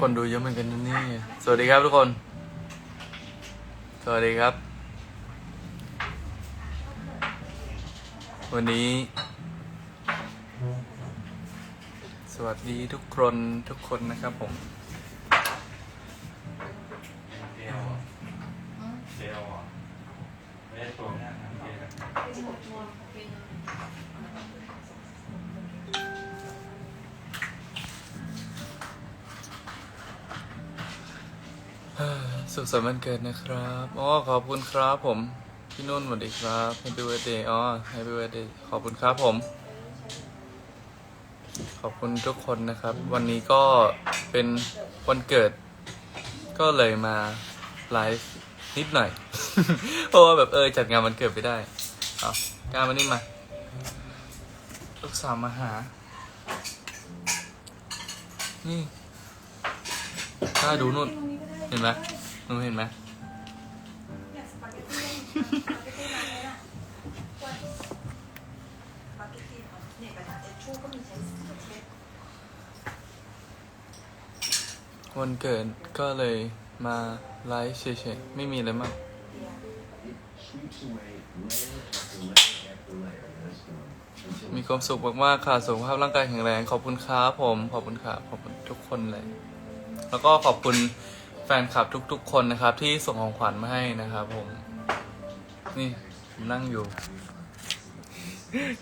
คนดูเยอะเหมือนกันนะนี่ สวัสดีครับทุกคน สวัสดีครับ วันนี้ สวัสดีทุกคนทุกคนนะครับผมเดียวอะเดียวอะไม่ได้ตัว สุขสันต์วันเกิดนะครับอ๋อขอบคุณครับผม พี่นุ่นสวัสดีครับ Happy Birthday อ๋อ Happy Birthday ขอบคุณครับผม ขอบคุณทุกคนนะครับ วันนี้ก็เป็นวันเกิด ก็เลยมาไลฟ์นิดหน่อย เพราะว่าแบบเออจัดงานวันเกิดไปได้เอาการมานี่มา ลูกสาวมาหา นี่ถ้าดูนู่น เห็นไหม นูเห็นไหมเนี่ยสปาเกตตี้สปาเกตตี้ร้านนี้น่ะสปาเกตตี้เนี่ยกระดาษเช็ดชู่ก็มีใช้เช็ดวันเกิดก็เลยมาไลฟ์เฉยๆไม่มีอะไรมากมีความสุขมากๆค่ะสุขภาพร่างกายแข็งแรง ขอบคุณครับผม ขอบคุณครับขอบคุณทุกคนเลย แล้วก็ขอบคุณแฟนคลับทุก ๆ คนนะครับ ที่ส่งของขวัญมาให้นะครับ ผม นี่ผมนั่งอยู่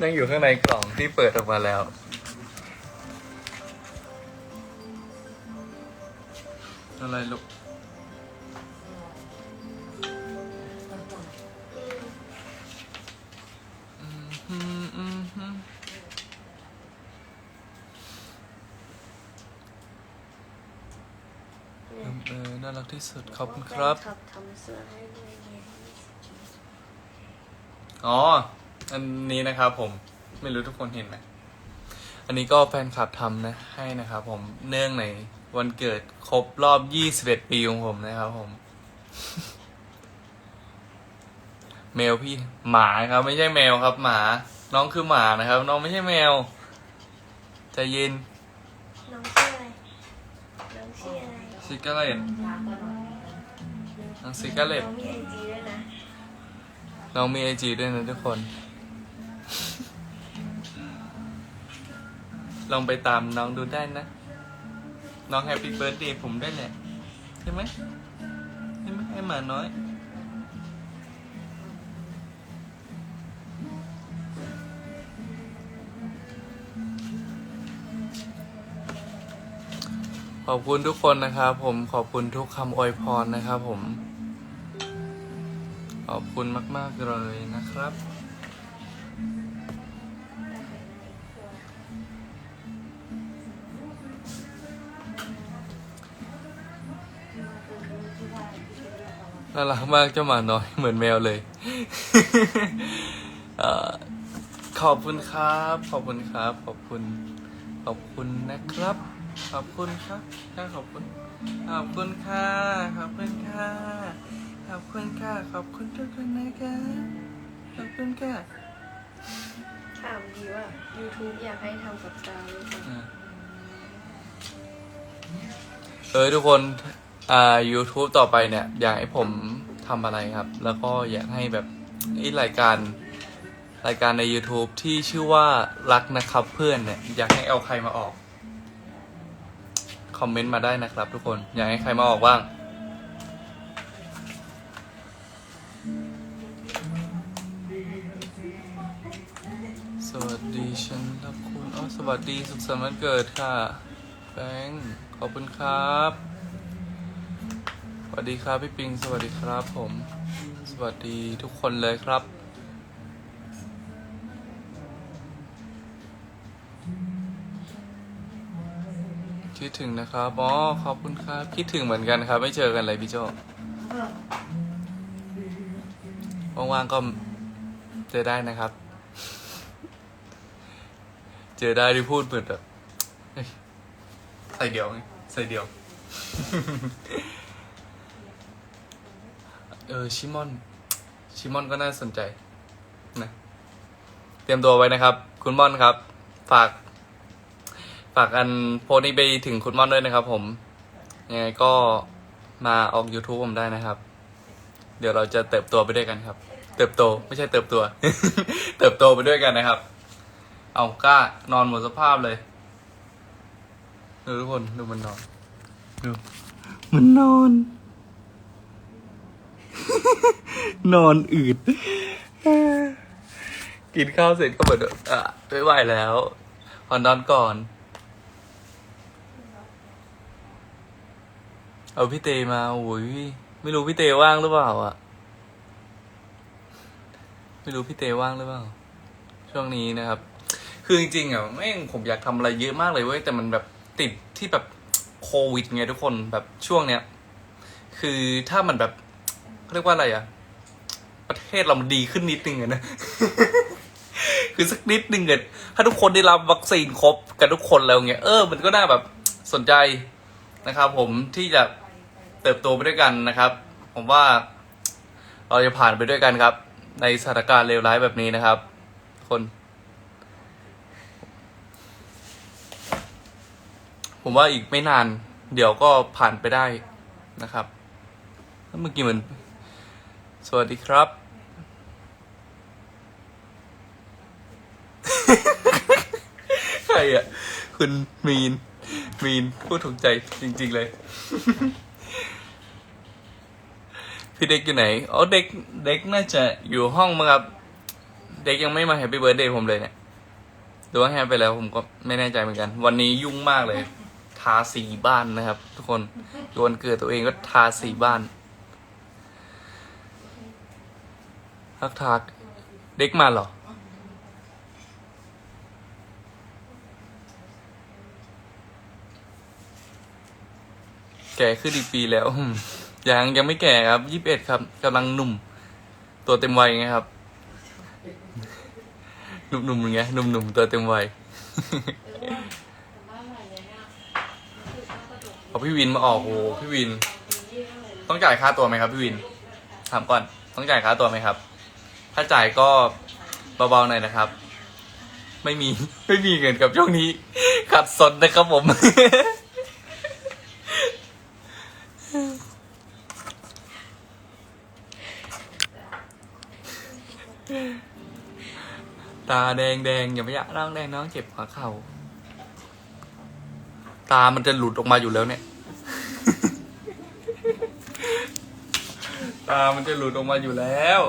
นั่งอยู่ข้างในกล่องที่เปิดออกมาแล้ว อะไรลูก ที่สุดขอบคุณครับแฟนคลับทำเสื้อให้ด้วยไงอ๋อ อันนี้นะครับผมไม่รู้ทุกคนเห็นไหม อันนี้ก็แฟนคลับทำนะให้นะครับผมเนื่องในวันเกิดครบรอบ 21 ปีของผมนะครับผม แมวพี่หมาครับ ไม่ใช่แมวครับ หมา น้องคือหมานะครับ น้องไม่ใช่แมวใจเย็นน้องชื่ออะไร น้องชื่ออะไรซิกาเลต น้องซิกาเลตน้องมีไอจีด้วยนะ น้องมีไอจีด้วยนะทุกคน ลองไปตามน้องดูได้นะ น้องแฮปปี้เบิร์ดเดย์ผมได้แหละใช่ไหมใช่ไหมไอหมาน้อย ขอบคุณทุกคนนะครับผมขอบคุณทุกคำอวยพรนะครับผมข อบคุณมาก ๆ เลยนะครับ น่ารักมากเจ้าหมาน้อย เหมือนแมวเลยอขอบคุณครับ ขอบคุณครับ ขอบคุณ ขอบคุณนะครับ ขอบคุณครับค่ขอบคุณ ขอบคุณค่ะ ขอบคุณค่ะ ขอบคุณค่ะ ขอบคุณทุกคนนะคะ ขอบคุณค่ะถามดีว่า YouTube อยากให้ทำกับดาวหรือเปล่าอะเออทุกคนอ่า YouTube ต่อไปเนี่ย อยากให้ผมทำอะไรครับ แล้วก็อยากให้แบบไอ้รายการรายการใน YouTube ที่ชื่อว่ารักนะครับเพื่อนเนี่ย อยากให้เอาใครมาออก คอมเมนต์มาได้นะครับทุกคน อยากให้ใครมาออกบ้าง ดีฉันรักคุณอ๋อสวัสดีสุขสันต์วันเกิดค่ะแบงค์ขอบคุณครับ สวัสดีครับพี่ปิง สวัสดีครับผม สวัสดีทุกคนเลยครับคิดถึงนะครับอ๋อขอบคุณครับ คิดถึงเหมือนกันครับ ไม่เจอกันเลยพี่โจว่างๆก็เจอได้นะครับ เจอได้ที่พูดเหมือนแบบใส่เดียวไงใส่เดียว เออชิมอน ชิมอนก็น่าสนใจนะเตรียมตัวไว้นะครับ คุณมอนครับ ฝาก ฝากอันโพสนี้ไปถึงคุณมอนด้วยนะครับ ผมยังไงก็มาออก YouTube ผมได้นะครับ เดี๋ยวเราจะเติบโตไปด้วยกันครับ เติบโตไม่ใช่เติบตัว เติบโตไปด้วยกันนะครับ เอากล้านอนหมดสภาพเลยดูทุกคนดูมันนอน ดูมันนอน นอนอืดกินข้าวเสร็จก็เหมือนอะไม่ไหวแล้วขอนอนก่อน เอาพี่เตมาโอ้ยไม่รู้พี่เตว่างหรือเปล่าอะ ไม่รู้พี่เตว่างหรือเปล่า ช่วงนี้นะครับ คือจริงๆอะแม่งผมอยากทำอะไรเยอะมากเลยเว้ยแต่มันแบบติดที่แบบโควิดไงทุกคนแบบช่วงเนี้ย คือถ้ามันแบบเขาเรียกว่าอะไรอะ ประเทศเรามันดีขึ้นนิดนึงนะคือสักนิดนึงเกิดถ้าทุกคนได้รับวัคซีนครบกันทุกคนแล้วเงี้ยเออมันก็น่าแบบสนใจนะครับผมที่จะเติบโตไปด้วยกันนะครับ ผมว่าเราจะผ่านไปด้วยกันครับ ในสถานการณ์เลวร้ายแบบนี้นะครับ คน ผมว่าอีกไม่นาน เดี๋ยวก็ผ่านไปได้นะครับแล้วเมื่อกี้เหมือนสวัสดีครับ ใครอะ คุณมีน มีนพูดถูกใจจริง ๆ เลย พี่เด็กอยู่ไหน อ๋อเด็ก เด็กน่าจะอยู่ห้องมั้งครับ เด็กยังไม่มาแฮปปี้เบิร์ดเดย์ผมเลยเนี่ยหรือว่าแฮปไปแล้วผมก็ไม่แน่ใจเหมือนกัน วันนี้ยุ่งมากเลยาสีบ้านนะครับ ทุกคนวันเกิดตัวเองก็ทาสีบ้านทักทักเด็กมาเหรอ แก่ขึ้นอีกปีแล้ว ยังยังไม่แก่ครับยี่สิบเอ็ดครับกำลังหนุ่ม ตัวเต็มวัยไงครับ หนุ่มๆไงหนุ่มๆตัวเต็มวัย เอพี่วินมาออกโอ้โหพี่วิน ต้องจ่ายค่าตัวไหมครับพี่วินถามก่อนต้องจ่ายค่าตัวไหมครับ ถ้าจ่ายก็เบาๆหน่อยนะครับ ไม่มีไม่มีเงินกับช่วงนี้ขัดสนนะครับผม ตาแดงแดงอย่าไปยากร่างแดงน้องเจ็บหัวเข่า ตามันจะหลุดออกมาอยู่แล้วเนี่ย ตามันจะหลุดออกมาอยู่แล้ว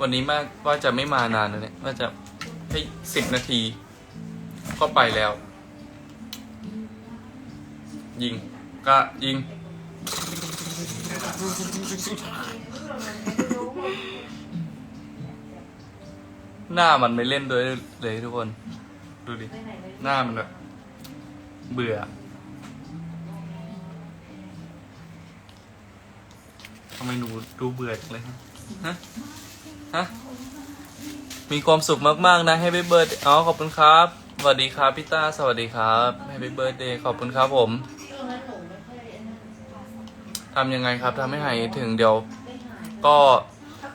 วันนี้มากว่าจะไม่มานานนะเนี่ยว่าจะให้สิบนาที ก็ไปแล้ว ยิงก็ยิง หน้ามันไม่เล่นด้วยเลยทุกคน ดูดิ หน้ามันแบบเบื่อ ทำไมหนูดูเบื่อจังเลยฮะ ฮะ มีความสุขมาก ๆ นะให้ไปเบิร์ดอ๋อขอบคุณครับ สวัสดีครับพี่ต้า สวัสดีครับให้ไปเบิร์ดเดย์ขอบคุณครับผม ทำยังไงครับทำให้หายถึงเดี๋ยว ก็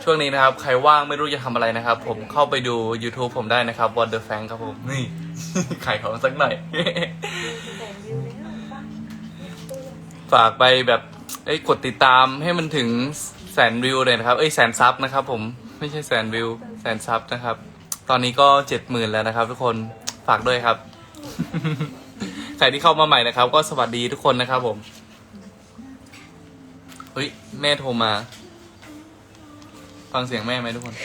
ช่วงนี้นะครับ ใครว่างไม่รู้จะทำอะไรนะครับ ผมเข้าไปดู YouTube ผมได้นะครับ What the Fan ครับผม นี่ ขายของสักหน่อย ฝากไปแบบเอ้ยกดติดตามให้มันถึงแสนวิวเลยนะครับ เอ้ยแสนซับนะครับ ผมไม่ใช่แสนวิว แสนซับนะครับ ตอนนี้ก็เจ็ดหมื่นแล้วนะครับ ทุกคนฝากด้วยครับ ใครที่เข้ามาใหม่นะครับ ก็สวัสดีทุกคนนะครับผม ฮ้ย แม่โทรมา ฟังเสียงแม่ไหมทุกคน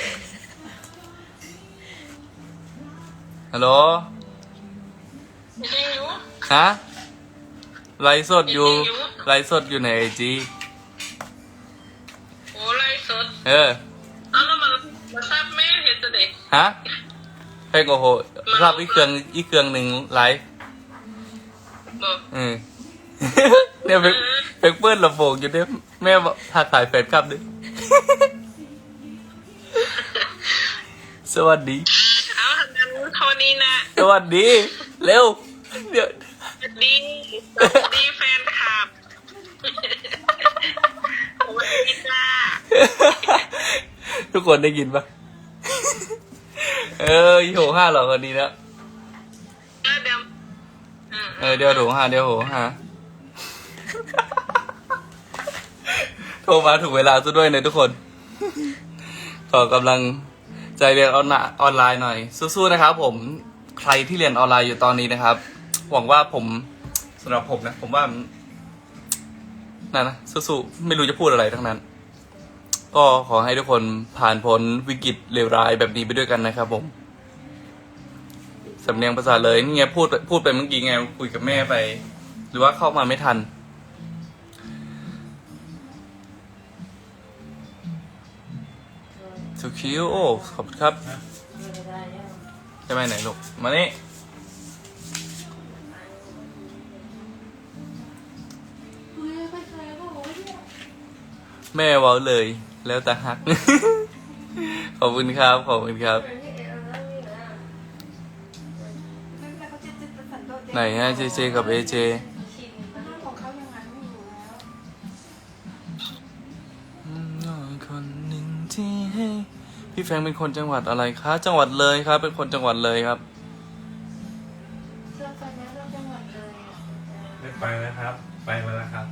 ฮัลโหล ไม่รู้ฮะ ไลฟ์สดอยู่ ไลฟ์สดอยู่ในไอจี โอ้ไลฟ์สดเออ เอาแล้วมันมาทราบแม่เห็นตัวเด็กฮะเฮ้ยโอ้โหรับอีกเครื่องอีกเครื่องหนึ่งไลฟ์บอกเออ เนี่ยเป็นเป็นเปิ้ลลำโพงอยู่เนี่ยแม่บอกทักทายแฟนคลับด้วยสวัสดี เอาทำงานเท่านี้นะ สวัสดี เร็ว เดี๋ยว สวัสดี สวัสดีแฟนคลับสวัสดีทุกคนได้ยินปะเออโหห้าหรอคนนี้แล้วเออเดี๋ยวอืมเออเดี๋ยวโหห้าเดี๋ยวโหห้า โทรมาถูกเวลาซะด้วยนะทุกคน ขอกำลังใจเรียนออนไลน์หน่อย สู้ๆนะครับผมใครที่เรียนออนไลน์อยู่ตอนนี้นะครับ หวังว่าผมสำหรับผมนะ ผมว่านนั่นนะสู้ๆไม่รู้จะพูดอะไรทั้งนั้น ก็ขอให้ทุกคนผ่านพ้นวิกฤตเลวร้ายแบบนี้ไปด้วยกันนะครับ ผมสำเนียงภาษาเลยนี่ไงพูดพูดไปเมื่อกี้ไงคุยกับแม่ไป หรือว่าเข้ามาไม่ทัน สุคิวโอ้ขอบคุณครับ จะไปไหนลูก มานี่เน่แม่เว้าเลย แล้วแต่ฮัก ขอบคุณครับ ขอบคุณครับ ไหนฮะเจเจกับเอเจ ที่ให้พี่แฟงเป็นคนจังหวัดอะไรคะ จังหวัดเลยครับ เป็นคนจังหวัดเลยครับเสื้อตัวนี้เราจังหวัดเลยอะไม่ไปแล้วครับ ไปมาแล้วครับ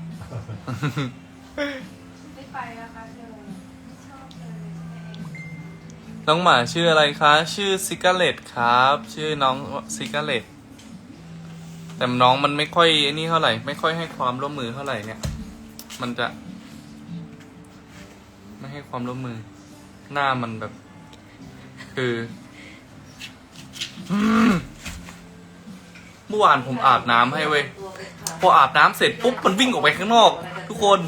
ไม่ไปแล้วค่ะเธอชอบเลยใช่ไหมเองน้องหมาชื่ออะไรคะ ชื่อซิกาเลตครับ ชื่อน้องซิกาเลตแต่น้องมันไม่ค่อยไอ้นี่เท่าไหร่ ไม่ค่อยให้ความร่วมมือเท่าไหร่เนี่ย มันจะ ไม่ให้ความร่วมมือ หน้ามันแบบ คือเมื่อวานผมอาบน้ำให้เว้ย พออาบน้ำเสร็จปุ๊บมันวิ่งออกไปข้างนอก ทุกคน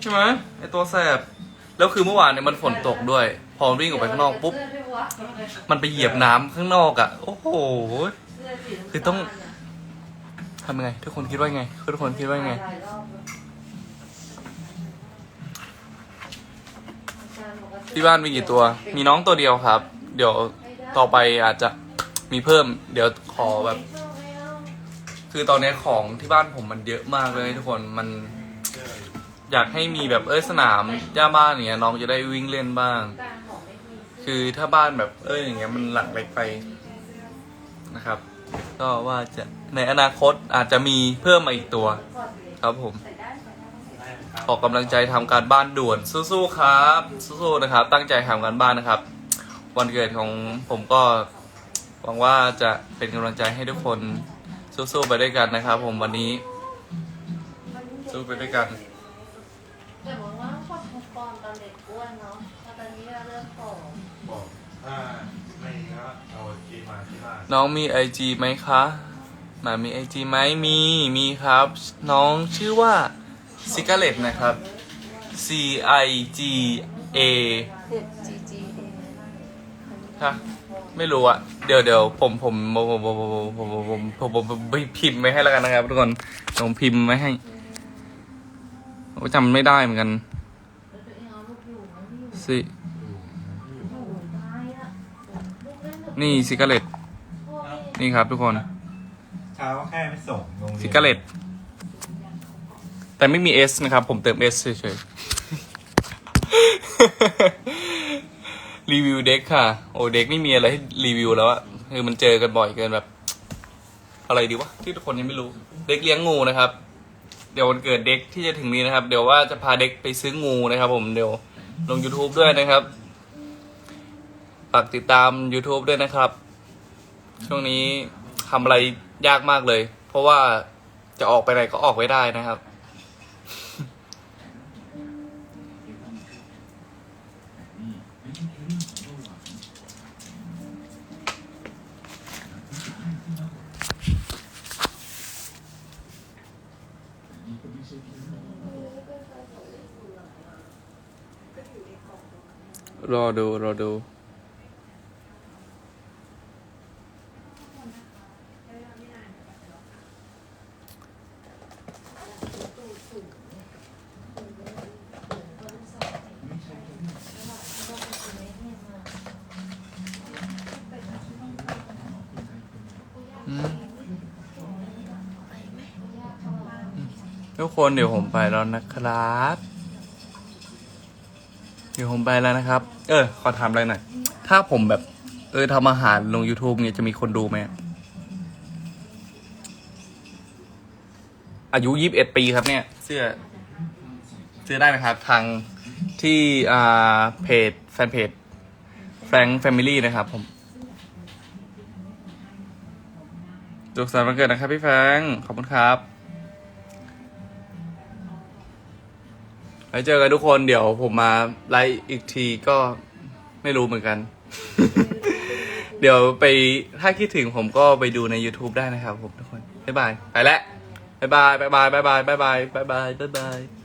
ใช่ไหมไอตัวแสบ แล้วคือเมื่อวานเนี่ยมันฝนตกด้วย พอมันวิ่งออกไปข้างนอกปุ๊บ มันไปเหยียบน้ำข้างนอกอะ่ะ โอ้โห คือต้องทำยังไง ทุกคนคิดว่าไง ทุกคนคิดว่าไง ที่บ้านมีกี่ตัว มีน้องตัวเดียวครับ เดี๋ยวต่อไปอาจจะมีเพิ่ม เดี๋ยวขอแบบ คือตอนนี้ของที่บ้านผมมันเยอะมากเลยทุกคนมัน อยากให้มีแบบเอ้ยสนามหญ้าบ้านอย่างเงี้ยน้องจะได้วิ่งเล่นบ้าง คือถ้าบ้านแบบเอ้ยอย่างเงี้ยมันหลังเล็กไปนะครับ ก็ว่าจะในอนาคตอาจจะมีเพิ่มมาอีกตัว ครับผม ออกกำลังใจทำการบ้านด่วนสู้ๆครับ สู้ๆนะครับ ตั้งใจทำการบ้านนะครับ วันเกิดของผมก็หวังว่าจะเป็นกำลังใจให้ทุกคนสู้ๆไปด้วยกันนะครับ ผมวันนี้ สู้ไปด้วยกันแต่บอกว่าพอทปอนตอนเด็กอ้วนเนาะตอนนี้เริ่มผอมบอกถ้าไม่ก็เอาจีมาที่บ้านน้องมีไอจีไหมคะหมามีไอจีไหมมีมีครับ น้องชื่อว่า ซิกาเลตนะครับ C I G A เด็ก G G A ฮะไม่รู้อะเดี๋ยวเดี๋ยวผมผมผมผมผมผมผมผมผมผมผมพิมพ์ไว้ให้แล้วกันนะครับทุกคนผมพิมพ์ไว้ให้โอ้จำไม่ได้เหมือนกันสินี่ซิกาเลตนี่ครับทุกคน เช้าแค่ไม่ส่งโรงเรียน ซิกาเลต แต่ไม่มี S นะครับ ผมเติม S เฉยๆ รีวิวเด็กค่ะ โอ้เด็กไม่มีอะไรให้รีวิวแล้วอะคือมันเจอกันบ่อยเกินแบบ อะไรดีวะ ที่ทุกคนยังไม่รู้ เด็กเลี้ยงงูนะครับ เดี๋ยววันเกิดเด็กที่จะถึงนี้นะครับ เดี๋ยวว่าจะพาเด็กไปซื้องูนะครับ ผมเดี๋ยวลง YouTube ด้วยนะครับฝากติดตาม YouTube ด้วยนะครับ ช่วงนี้ทำอะไรยากมากเลย เพราะว่าจะออกไปไหนก็ออกไม่ได้นะครับ รอดู รอดู ทุกคนเดี๋ยวผมไปแล้วนะครับ เดี๋ยวผมไปแล้วนะครับ เออ ขอถามอะไรหน่อย ถ้าผมแบบ เออทำอาหารลง YouTube เนี่ยจะมีคนดูไหม อายุยี่สิบเอ็ดปีครับเนี่ย เสื้อซื้อได้นะครับ ทางที่อ่าเพจ แฟนเพจแฟงแฟมิลี่นะครับผมสุขสันต์วันเกิดนะครับพี่แฟงขอบคุณครับ ไว้เจอกันทุกคนเดี๋ยวผมมาไลฟ์อีกทีก็ไม่รู้เหมือนกัน เดี๋ยวไปถ้าคิดถึงผมก็ไปดูใน YouTube ได้นะครับผมทุกคน บ๊ายบาย ไปแล้วบ๊ายบายบ๊ายบายบ๊ายบายบ๊ายบายบ๊ายบายบ๊ายบาย